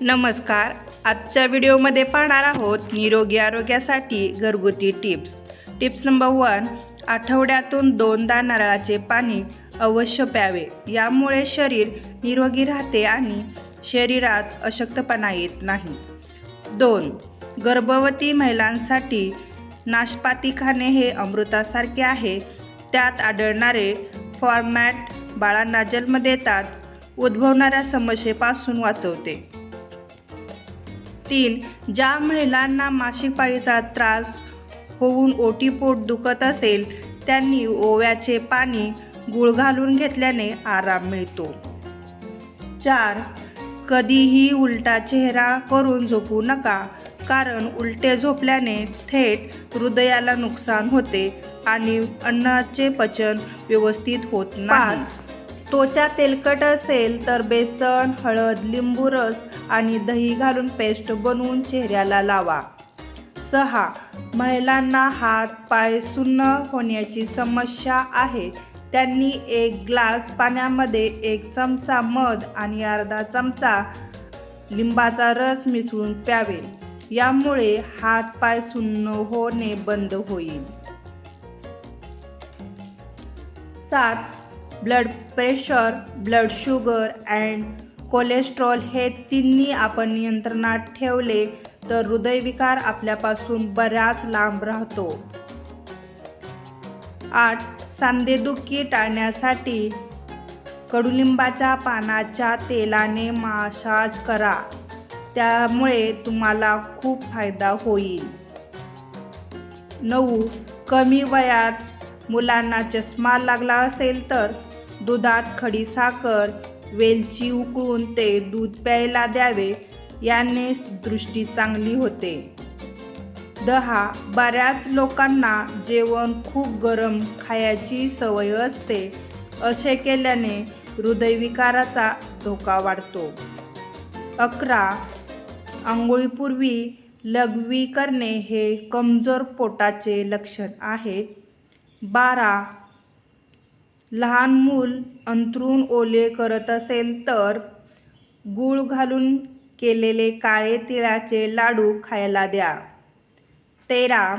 नमस्कार. आजच्या व्हिडिओमध्ये पाहणार आहोत निरोगी आरोग्यासाठी घरगुती टिप्स. टिप्स नंबर वन आठवड्यातून दोनदा नारळाचे पाणी अवश्य प्यावे. यामुळे शरीर निरोगी राहते आणि शरीरात अशक्तपणा येत नाही. दोन गर्भवती महिलांसाठी नाशपाती खाणे हे अमृतासारखे आहे. त्यात आढळणारे फॉर्मॅट बाळांना जन्म देतात उद्भवणाऱ्या समस्येपासून वाचवते. तीन ज्या महिलांना मासिक पाळीचा त्रास होऊन ओटीपोट दुखत असेल त्यांनी ओव्याचे पाणी गुळ घालून घेतल्याने आराम मिळतो. चार कधीही उलटा चेहरा करून झोपू नका कारण उलटे झोपल्याने थेट हृदयाला नुकसान होते आणि अन्नाचे पचन व्यवस्थित होत नाही. त्वचा तेलकट असेल तर बेसन हळद लिंबू रस आणि दही घालून पेस्ट बनवून चेहऱ्याला लावा. सहा. महिलांना हात पाय सुन्न होण्याची समस्या आहे. त्यांनी एक ग्लास पाण्यामध्ये एक चमचा मध आणि अर्धा चमचा लिंबाचा रस मिसळून प्यावे. यामुळे हात पाय सुन्न होणे बंद होईल. सात. Blood pressure blood sugar and cholesterol हे तिन्ही आपण नियंत्रणात ठेवले तर हृदयविकार आपल्यापासून बऱ्याच लांब राहतो. आठ सांधेदुखी टाळण्यासाठी कडुलिंबाच्या पानाच्या तेलाने मासाज करा. त्यामुळे तुम्हाला खूप फायदा होईल. नऊ कमी वयात मुलांना चष्मा लागला असेल तर दुधात खडीसाखर वेलची उकळून ते दूध प्यायला द्यावे याने दृष्टी चांगली होते. दहा बऱ्याच लोकांना जेवण खूप गरम खायची सवय असते असे केल्याने हृदयविकाराचा धोका वाढतो. अकरा आंघोळीपूर्वी लघवी करणे हे कमजोर पोटाचे लक्षण आहे. बारा. लहान मूल अंथरूण ओले करत असेल तर गूळ घालून केलेले काळे तिळाचे लाडू खायला द्या. तेरा.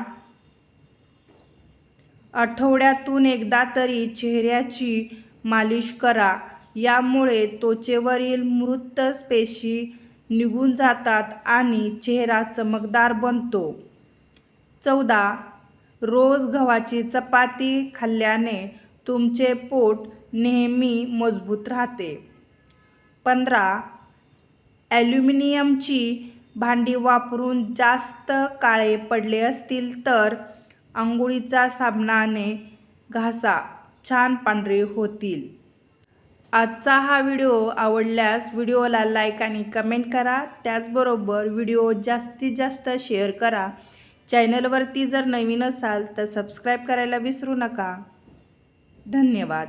आठवड्यातून एकदा तरी चेहऱ्याची मालिश करा. यामुळे त्वचेवरील मृत पेशी निघून जातात आणि चेहरा चमकदार बनतो. चौदा. रोज गव्हाची चपाती खाल्ल्याने तुमचे पोट नेहमी मजबूत राहते. पंधरा ॲल्युमिनियमची भांडी वापरून जास्त काळे पडले असतील तर आंघोळीचा साबणाने घासा छान पांढरे होतील. आजचा हा व्हिडिओ आवडल्यास व्हिडिओला लाईक आणि कमेंट करा. त्याचबरोबर व्हिडिओ जास्तीत जास्त शेअर करा. चॅनलवरती जर नवीन असाल तर सबस्क्राईब करायला विसरू नका. धन्यवाद.